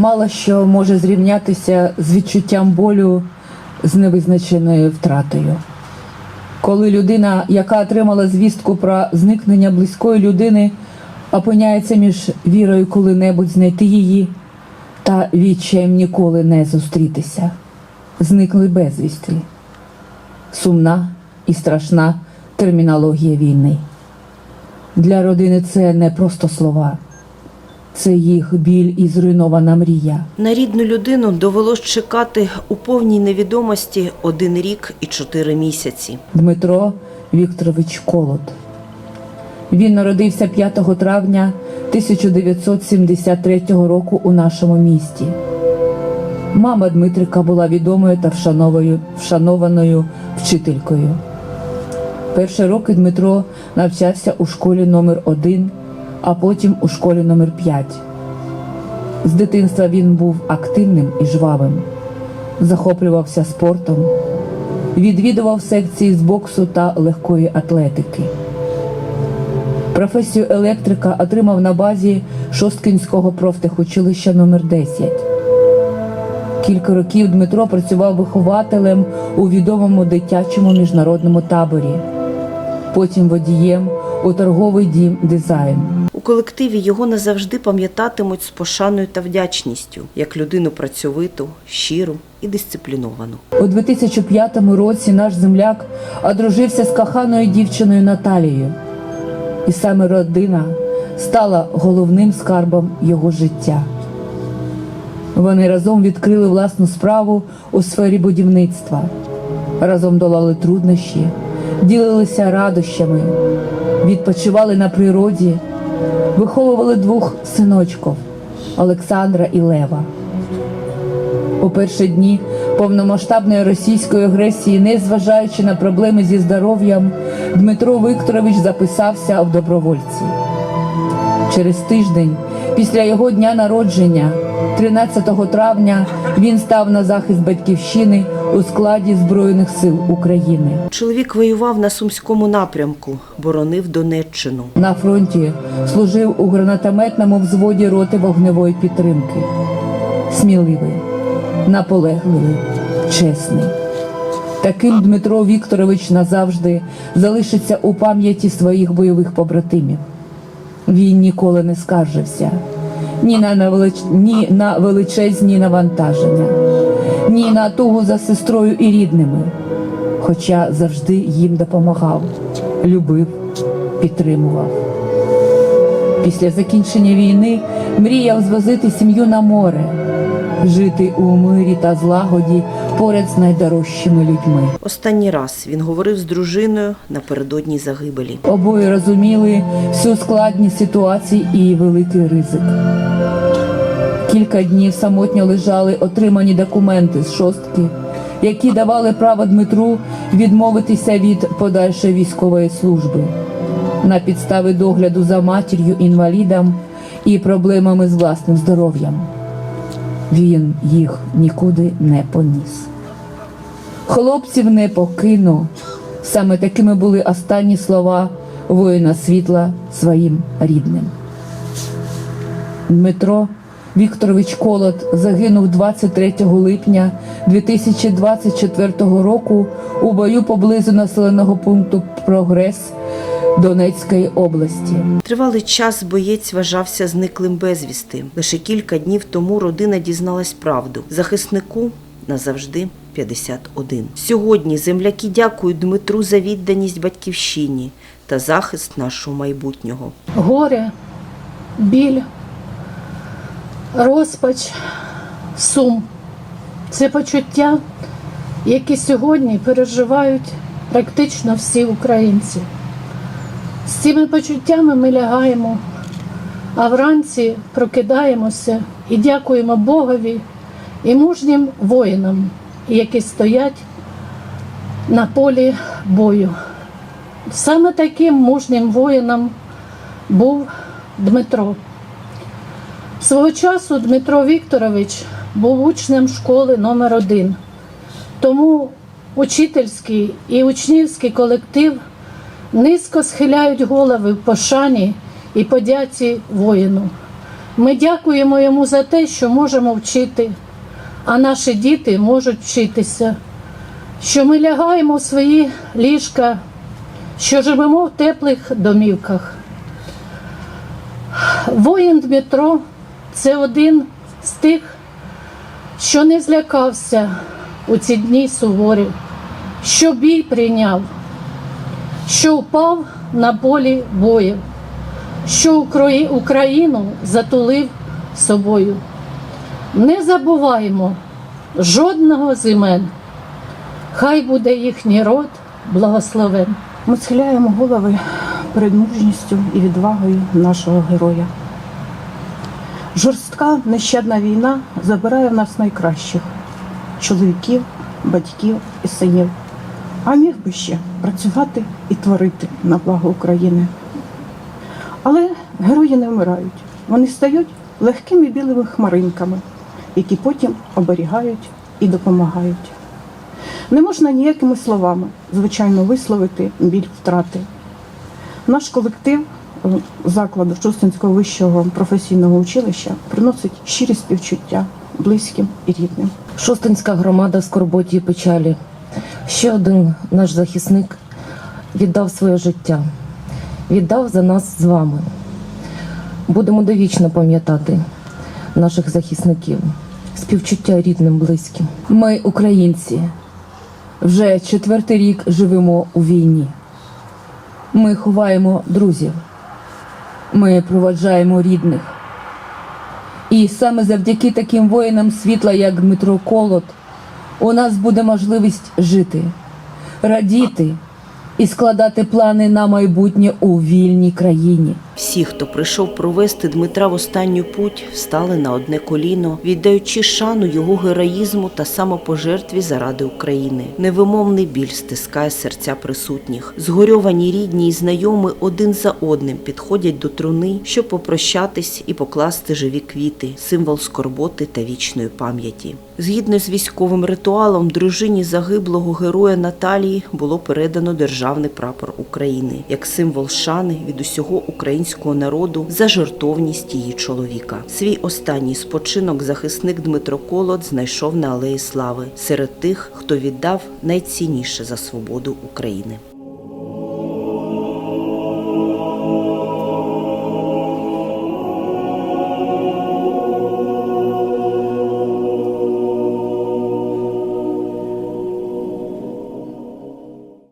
Мало що може зрівнятися з відчуттям болю з невизначеною втратою. Коли людина, яка отримала звістку про зникнення близької людини, опиняється між вірою коли-небудь знайти її та відчаєм ніколи не зустрітися, зникли безвісти. Сумна і страшна термінологія війни. Для родини це не просто слова, це їх біль і зруйнована мрія. На рідну людину довелось чекати у повній невідомості один рік і чотири місяці. Дмитро Вікторович Колод. Він народився 5 травня 1973 року у нашому місті. Мама Дмитрика була відомою та вшанованою вчителькою. Перші роки Дмитро навчався у школі номер 1 а потім у школі номер 5 З дитинства він був активним і жвавим, захоплювався спортом, відвідував секції з боксу та легкої атлетики. Професію електрика отримав на базі Шосткинського профтехучилища номер 10 Кілька років Дмитро працював вихователем у відомому дитячому міжнародному таборі, потім водієм у торговий дім дизайн. У колективі його назавжди пам'ятатимуть з пошаною та вдячністю, як людину працьовиту, щиру і дисципліновану. У 2005 році наш земляк одружився з коханою дівчиною Наталією, і саме родина стала головним скарбом його життя. Вони разом відкрили власну справу у сфері будівництва, разом долали труднощі, ділилися радощами, відпочивали на природі, виховували двох синочків Олександра і Лева. У перші дні повномасштабної російської агресії, незважаючи на проблеми зі здоров'ям, Дмитро Вікторович записався в добровольці. Через тиждень після його дня народження, 13 травня, він став на захист батьківщини у складі Збройних сил України. Чоловік воював на сумському напрямку, боронив Донеччину. На фронті служив у гранатометному взводі роти вогневої підтримки. Сміливий, наполегливий, чесний. Таким Дмитро Вікторович назавжди залишиться у пам'яті своїх бойових побратимів. Він ніколи не скаржився ні на, навелич- ні на величезні навантаження, ні на тугу за сестрою і рідними, хоча завжди їм допомагав, любив, підтримував. Після закінчення війни мріяв звозити сім'ю на море, жити у мирі та злагоді поряд з найдорожчими людьми. Останній раз він говорив з дружиною напередодні загибелі. Обоє розуміли всю складність ситуації і великий ризик. Кілька днів самотньо лежали отримані документи з шостки, які давали право Дмитру відмовитися від подальшої військової служби на підстави догляду за матір'ю інвалідом і проблемами з власним здоров'ям. Він їх нікуди не поніс. Хлопців не покину. Саме такими були останні слова воїна світла своїм рідним. Дмитро Вікторович Колот загинув 23 липня 2024 року у бою поблизу населеного пункту Прогрес Донецької області. Тривалий час боєць вважався зниклим безвісти. Лише кілька днів тому родина дізналась правду. Захиснику назавжди 51. Сьогодні земляки дякують Дмитру за відданість батьківщині та захист нашого майбутнього. горе, біль, розпач, сум. Це почуття, які сьогодні переживають практично всі українці. З цими почуттями ми лягаємо, а вранці прокидаємося і дякуємо Богові і мужнім воїнам, які стоять на полі бою. Саме таким мужнім воїном був Дмитро. Свого часу Дмитро Вікторович був учнем школи номер 1 тому учительський і учнівський колектив низько схиляють голови в пошані і подяці воїну. Ми дякуємо йому за те, що можемо вчити, а наші діти можуть вчитися, що ми лягаємо в свої ліжка, що живемо в теплих домівках. Воїн Дмитро це один з тих, що не злякався у ці дні суворі, що бій прийняв, що впав на полі бою, що Україну затулив собою. Не забуваємо жодного з імен. Хай буде їхній род благословен. Ми схиляємо голови перед мужністю і відвагою нашого героя. Жорстка нещадна війна забирає в нас найкращих чоловіків, батьків і синів. А міг би ще працювати і творити на благо України. Але герої не вмирають. Вони стають легкими білими хмаринками, які потім оберігають і допомагають. Не можна ніякими словами, звичайно, висловити біль втрати. Наш колектив закладу Шостинського вищого професійного училища приносить щирі співчуття близьким і рідним. Шостинська громада скорботі і печалі. Ще один наш захисник віддав своє життя, віддав за нас з вами. Будемо довічно пам'ятати наших захисників, співчуття рідним, близьким. Ми, українці, вже четвертий рік живемо у війні. Ми ховаємо друзів, ми проваджаємо рідних. І саме завдяки таким воїнам світла, як Дмитро Колот, у нас буде можливість жити, радіти і складати плани на майбутнє у вільній країні. Всі, хто прийшов провести Дмитра в останню путь, встали на одне коліно, віддаючи шану його героїзму та самопожертві заради України. Невимовний біль стискає серця присутніх. Згорьовані рідні і знайомі один за одним підходять до труни, щоб попрощатись і покласти живі квіти, символ скорботи та вічної пам'яті. Згідно з військовим ритуалом, дружині загиблого героя Наталії було передано державний прапор України як символ шани від усього українського народу за жертовність її чоловіка. Свій останній спочинок захисник Дмитро Колод знайшов на алеї Слави серед тих, хто віддав найцінніше за свободу України.